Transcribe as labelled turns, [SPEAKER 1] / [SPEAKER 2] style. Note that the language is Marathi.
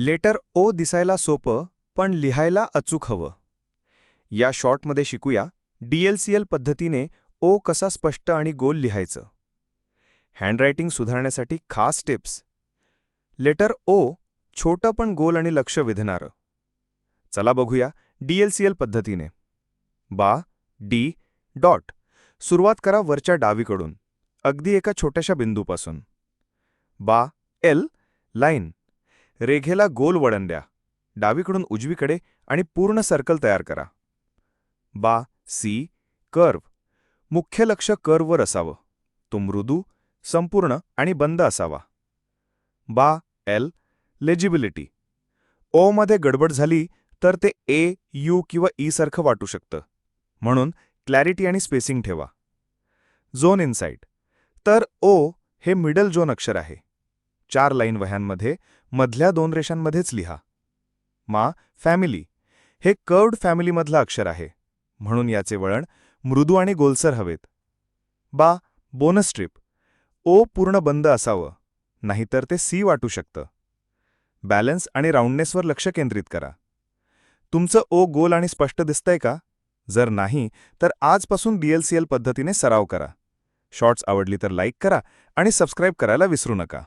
[SPEAKER 1] लेटर ओ दिसायला सोपं पण लिहायला अचूक हवं. या शॉर्टमध्ये शिकूया डीएलसीएल पद्धतीने ओ कसा स्पष्ट आणि गोल लिहायचं. हँडरायटिंग सुधारण्यासाठी खास टिप्स. लेटर ओ छोटं पण गोल आणि लक्ष वेधणारं. चला बघूया डीएलसीएल पद्धतीने. बा डी डॉट. सुरुवात करा वरच्या डावीकडून अगदी एका छोट्याशा बिंदूपासून. बा एल लाईन. रेघेला गोल वळण द्या. डावीकडून उजवीकडे आणि पूर्ण सर्कल तयार करा. बा सी कर्व मुख्य लक्ष कर्ववर असावं. तो मृदू संपूर्ण आणि बंद असावा. बा एल लेजिबिलिटी. ओमध्ये गडबड झाली तर ते ए यू किंवा ई सारखं वाटू शकतं. म्हणून क्लॅरिटी आणि स्पेसिंग ठेवा. झोन इनसाईट तर ओ हे मिडल झोन अक्षर आहे. चार लाईन वह्यांमध्ये मधल्या दोन रेषांमध्येच लिहा. मा फॅमिली. हे कर्ड फॅमिलीमधलं अक्षर आहे. म्हणून याचे वळण मृदू आणि गोलसर हवेत. बा बोनस ट्रिप. ओ पूर्ण बंद असावं. नाहीतर ते सी वाटू शकतं. बॅलन्स आणि राऊंडनेसवर लक्ष केंद्रित करा. तुमचं ओ गोल आणि स्पष्ट दिसतंय का? जर नाही तर आजपासून डीएलसीएल पद्धतीने सराव करा. शॉर्ट्स आवडली तर लाईक करा आणि सबस्क्राईब करायला विसरू नका.